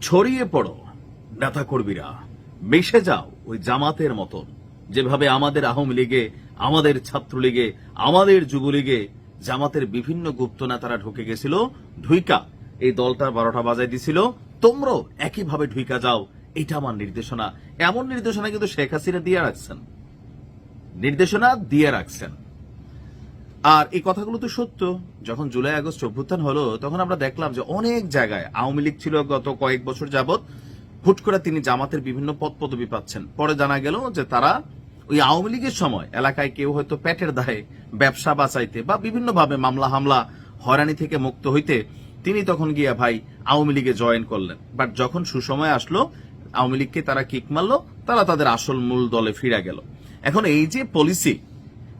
ছড়িয়ে পড়ো, নেতাকর্মীরা। মিশে যাও ওই জামাতের মতন, যেভাবে আমাদের আওয়ামী লীগে, আমাদের ছাত্রলীগে, আমাদের যুবলীগে জামাতের বিভিন্ন গুপ্ত নেতারা ঢুকে গেছিল। ঢুইকা, এই দলটার বারোটা বাজাই দিছিল। তোমরাও একইভাবে ঢুইকা যাও, এটা আমার নির্দেশনা। এমন নির্দেশনা কিন্তু শেখ হাসিনা দিয়ে রাখছেন। নির্দেশনা দিয়ে রাখছেন। আর এই কথাগুলো তো সত্য। যখন জুলাই, আগস্ট অভ্যুত্থান হলো, তখন আমরা দেখলাম যে অনেক জায়গায় আওয়ামী লীগ ছিল গত কয়েক বছর যাবত হুট করে তিনি জামাতের বিভিন্ন পদ পদবি পাচ্ছেন। পরে জানা গেল যে তারা ওই আওয়ামী লীগের সময় এলাকায় কেউ হয়তো পেটের দায়ে ব্যবসা বাঁচাইতে বা বিভিন্নভাবে মামলা হামলা হয়রানি থেকে মুক্ত হইতে তিনি তখন গিয়া ভাই আওয়ামী লীগে জয়েন করলেন। বাট যখন সুসময় আসলো, আওয়ামী লীগকে তারা কিক মারলো, তারা তাদের আসল মূল দলে ফিরে গেল। এখন এই যে পলিসি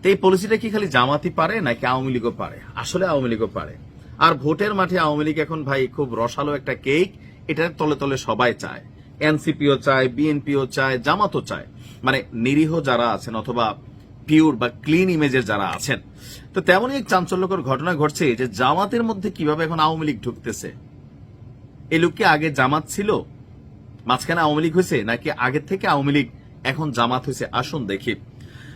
তো এই পলিসিটা কি খালি জামাতি পারে নাকি আওয়ামী লীগও পারে? আসলে আওয়ামী লীগও পারে। আর ভোটের মাঠে আওয়ামী লীগ এখন ভাই খুব রসালো একটা কেক এটার তলে তলে সবাই চায়। এনসিপিও চায়, বিএনপিও চায়, জামাতও চায়। মানে নিরীহ যারা আছেন অথবা পিওর বা ক্লিন ইমেজের যারা আছেন, তো তেমনই এক চাঞ্চল্যকর ঘটনা ঘটছে যে জামাতের মধ্যে কীভাবে এখন আওয়ামী লীগ ঢুকতেছে? এ লোক কি আগে জামাত ছিল? মাঝখানে আওয়ামী লীগ হয়েছে নাকি আগের থেকে আওয়ামী লীগ এখন জামাত হয়েছে? আসুন দেখি।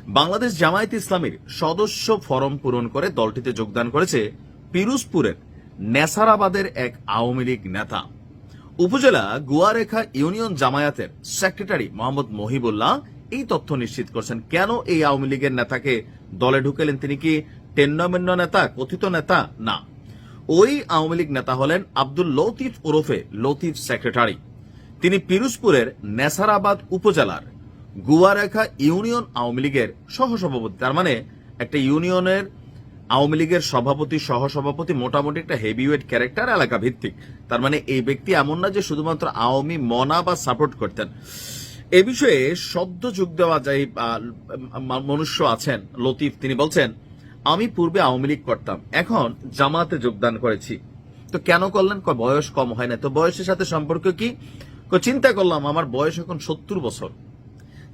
বাংলাদেশ জামায়াত ইসলামীর সদস্য ফরম পূরণ করে দলটিতে যোগদান করেছে পিরুজপুরের নেসারাবাদের এক আওয়ামী লীগ নেতা। উপজেলা গুয়ারেখা ইউনিয়ন জামায়াতের সেক্রেটারি মোহাম্মদ মহিবুল্লাহ এই তথ্য নিশ্চিত করছেন। কেন এই আওয়ামী লীগের নেতাকে দলে ঢুকেলেন? তিনি কি টেন্ডমেন্ড নেতা, কথিত নেতা? না। ওই আওয়ামী লীগ নেতা হলেন আব্দুল লতিফ ওরফে লতিফ সেক্রেটারি। তিনি পিরুজপুরের নেসারাবাদ উপজেলার গুয়ারেখা ইউনিয়ন আওয়ামী লীগের সহসভাপতি। তার মানে একটা ইউনিয়নের আওয়ামী লীগের সভাপতি, সহসভাপতি মোটামুটি একটা হেভিওয়েট ক্যারেক্টার এলাকা ভিত্তিক তার মানে এই ব্যক্তি এমন না যে শুধুমাত্র আওয়ামী মনা বা সাপোর্ট করতেন। এ বিষয়ে সদ্য যোগ দেওয়া যাই মনুষ্য আছেন, লতিফ, তিনি বলছেন, আমি পূর্বে আওয়ামী লীগ করতাম, এখন জামাতে যোগদান করেছি। তো কেন করলেন? বয়স কম হয় না তো বয়সের সাথে সম্পর্ক কি? চিন্তা করলাম, আমার বয়স এখন সত্তর বছর।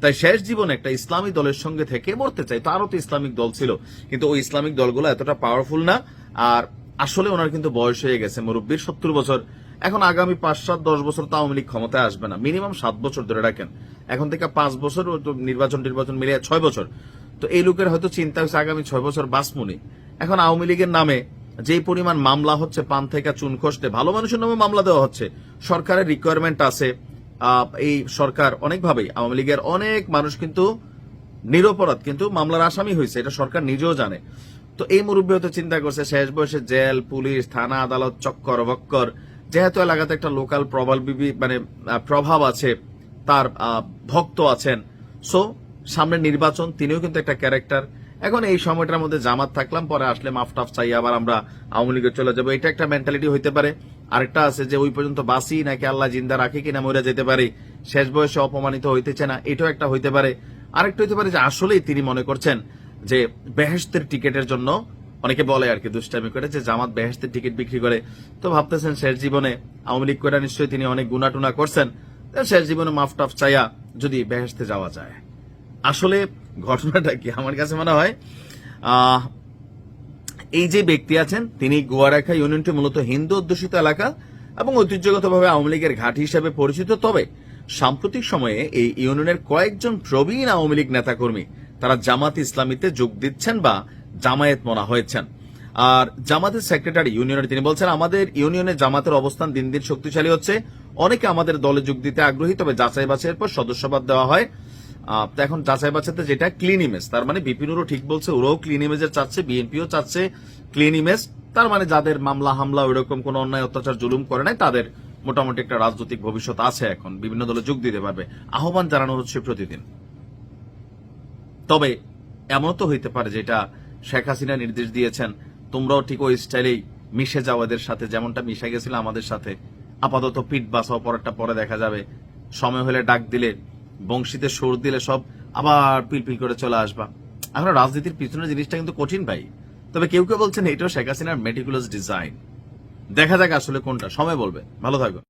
তাই শেষ জীবনে একটা ইসলামী দলের সঙ্গে থেকে মরতে চাই। তারও তো ইসলামিক দল ছিল। কিন্তু ওই ইসলামিক দলগুলো এতটা পাওয়ারফুল না। আর আসলে ওনার কিন্তু বয়স হয়ে গেছে মুরব্বীর সত্তর বছর। এখন আগামী পাঁচ, সাত, দশ বছর তো আওয়ামী লীগ ক্ষমতায় আসবে না। মিনিমাম সাত বছর ধরে রাখেন। এখন থেকে পাঁচ বছর নির্বাচন নির্বাচন মিলিয়ে ছয় বছর। তো এই লোকের হয়তো চিন্তা হচ্ছে আগামী ছয় বছর বাসমুনি এখন আওয়ামী লীগের নামে যেই পরিমাণ মামলা হচ্ছে, পান থেকে চুন খসতে, ভালো মানুষের নামে মামলা দেওয়া হচ্ছে। সরকারের রিকোয়ারমেন্ট আছে। এই সরকার অনেকভাবেই আওয়ামী লীগের অনেক মানুষ কিন্তু নিরপরাধ, কিন্তু মামলার আসামি হয়েছে, এটা সরকার নিজেও জানে। তো এই মুরব্বী হয়তো চিন্তা করছে, শেষ বয়সে জেল, পুলিশ, থানা, আদালত, চক্কর বক্কর যেহেতু এলাকাতে একটা লোকাল প্রবল মানে প্রভাব আছে, তার ভক্ত আছেন, সো সামনে নির্বাচন, তিনিও কিন্তু একটা ক্যারেক্টার। এখন এই সময়টার মধ্যে জামাত থাকলাম, পরে আসলে মাফ টাফ চাই, আবার আমরা আওয়ামী লীগে চলে যাব, এটা একটা মেন্টালিটি হইতে পারে। আরেকটা আছে যে ওই পর্যন্ত বাসি নাকি আল্লাহ জিন্দা রাখে কিনা মরে যেতে পারে। শেষ বয়সে অপমানিত হইতেছে না, এটাও একটা হইতে পারে। আরেকটা হইতে পারে যে আসলেই তিনি মনে করছেন যে বেহেস্তের টিকেটের জন্য, অনেকে বলে আর কি দুষ্টামি করে যে জামাত বেহেস্তের টিকিট বিক্রি করে। তো ভাবতেছেন শেষ জীবনে আওয়ামী লীগ করে নিশ্চয়ই তিনি অনেক গুনাটুনা করছেন। শেষ জীবনে মাফ টাফ চাইয়া যদি বেহেস্তে যাওয়া যায়। আসলে ঘটনাটা কি আমার কাছে মনে হয় এই যে ব্যক্তি আছেন, তিনি গোয়ারেখা ইউনিয়নটি মূলত হিন্দু অধ্যুষিত এলাকা এবং ঐতিহ্যগতভাবে আওয়ামী লীগের ঘাঁটি হিসেবে পরিচিত, তবে সাম্প্রতিক সময়ে এই ইউনিয়নের কয়েকজন প্রবীণ আওয়ামী লীগ নেতাকর্মী তারা জামাত ইসলামীতে যোগ দিচ্ছেন বা জামায়াত মনা হয়েছেন। আর জামাতের সেক্রেটারি ইউনিয়নের তিনি বলছেন, আমাদের ইউনিয়নে জামাতের অবস্থান দিন দিন শক্তিশালী হচ্ছে। অনেকে আমাদের দলে যোগ দিতে আগ্রহী, তবে যাচাই বাছাইয়ের পর সদস্যপদ দেওয়া হয়। এখন যাচাই বাচ্চাতে যেটা ক্লিন ইমেজ তার মানে বিপিনুরও ঠিক বলছে, ওরাও ক্লিন ইমেজের চাচ্ছে বিএনপিও চাচ্ছে ক্লিন ইমেজ তার মানে যাদের মামলা হামলা ওইরকম কোন অন্যায়, অত্যাচার, জুলুম করে নাই, তাদের মোটামুটি একটা রাজনৈতিক ভবিষ্যৎ আছে এখন, বিভিন্ন দলে যোগ দিতে পারবে। আহ্বান জানানো হচ্ছে প্রতিদিন। তবে এমন তো হইতে পারে যেটা শেখ হাসিনা নির্দেশ দিয়েছেন, তোমরাও ঠিক ওই স্টাইলেই মিশে যাও এদের সাথে, যেমনটা মিশে গেছিল আমাদের সাথে। আপাতত পিঠ বাসাও পরেরটা পরে দেখা যাবে। সময় হলে ডাক দিলে বংশীতে সুর দিলে সব আবার পিলপিল করে চলে আসবা। এখন রাজনীতির পিছনে জিনিসটা কিন্তু কঠিন ভাই। তবে কেউ কেউ বলছেন এটাও শেখ হাসিনার মেটিকুলাস ডিজাইন দেখা যাক আসলে কোনটা। সময় বলবে। ভালো থাকো